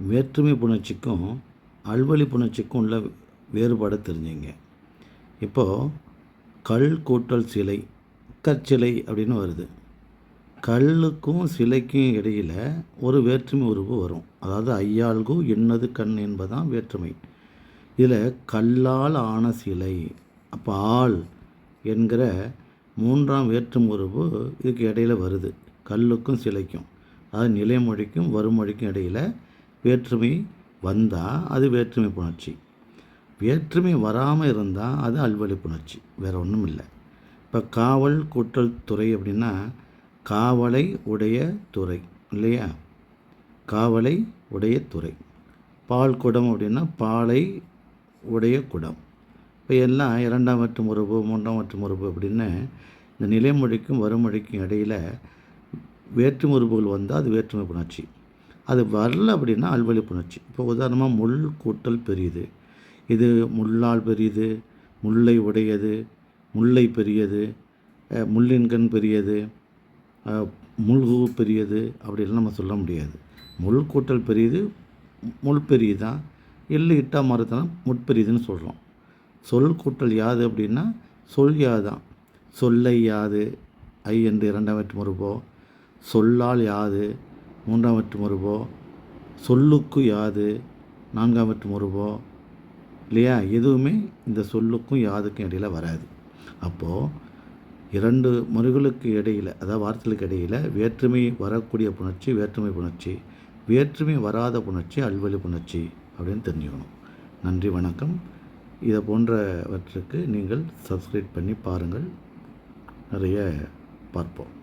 வேற்றுமை புணர்ச்சிக்கும் அல்வழி புணர்ச்சிக்கும் உள்ள வேறுபாடை தெரிஞ்சுங்க. இப்போது கல் கூட்டல் சிலை கற்சிலை அப்படின்னு வருது. கல்லுக்கும் சிலைக்கும் இடையில் ஒரு வேற்றுமை உருவு வரும். அதாவது ஐயாள்கு எண்ணது கண் என்பதான் வேற்றுமை. இதில் கல்லால் ஆன சிலை அப்போ ஆள் என்கிற மூன்றாம் வேற்றுமை உருவு இதுக்கு இடையில் வருது. கல்லுக்கும் சிலைக்கும் அதாவது நிலைமொழிக்கும் வருமொழிக்கும் இடையில் வேற்றுமை வந்தால் அது வேற்றுமை புணர்ச்சி. வேற்றுமை வராமல் இருந்தால் அது அல்வழி புணர்ச்சி. வேறு ஒன்றும் இல்லை இப்போ காவல் கூட்டல் துறை அப்படின்னா காவலை உடைய துறை இல்லையா? காவலை உடைய துறை. பால் குடம் அப்படின்னா பாலை உடைய குடம். இப்போ எல்லாம் இரண்டாம் மற்றும் உறவு மூன்றாம் மற்றும் உறவு அப்படின்னு இந்த நிலைமொழிக்கும் வறுமொழிக்கும் இடையில் வேற்றுமை வந்தால் அது வேற்றுமை புணர்ச்சி. அது வரல அப்படின்னா அல்வழி புணர்ச்சி இப்போ உதாரணமாக முள் கூட்டல் பெரியது. இது முள்ளால் பெரியது முல்லை உடையது முல்லை பெரியது முள்ளின்கண் பெரியது அஹ், முள்கு பெரியது அப்படிலாம் நம்ம சொல்ல முடியாது. முள் கூட்டல் பெரியது முள் பெரியதான் எள்ளு இட்டா மரத்தனம் முட்பெரியதுன்னு சொல்கிறோம் சொல் கூட்டல் யாது அப்படின்னா சொல் யாதான் சொல்லை யாது ஐ என்று இரண்டாம் வெட்டு முறுப்போ சொல்லால் யாது மூன்றாம் வெட்டு சொல்லுக்கு யாது நான்காம் வெட்டு இல்லையா? எதுவுமே இந்த சொல்லுக்கும் யாதுக்கும் இடையில வராது. அப்போது இரண்டு முறைகளுக்கு இடையில் அதாவது வார்த்தைகளுக்கு இடையில் வேற்றுமை வரக்கூடிய புணர்ச்சி வேற்றுமை புணர்ச்சி வேற்றுமை வராத புணர்ச்சி அல்வழி புணர்ச்சி அப்படின்னு தெரிஞ்சுக்கணும். நன்றி வணக்கம். இதை போன்றவற்றுக்கு நீங்கள் சப்ஸ்கிரைப் பண்ணி பாருங்கள். நிறைய பார்ப்போம்.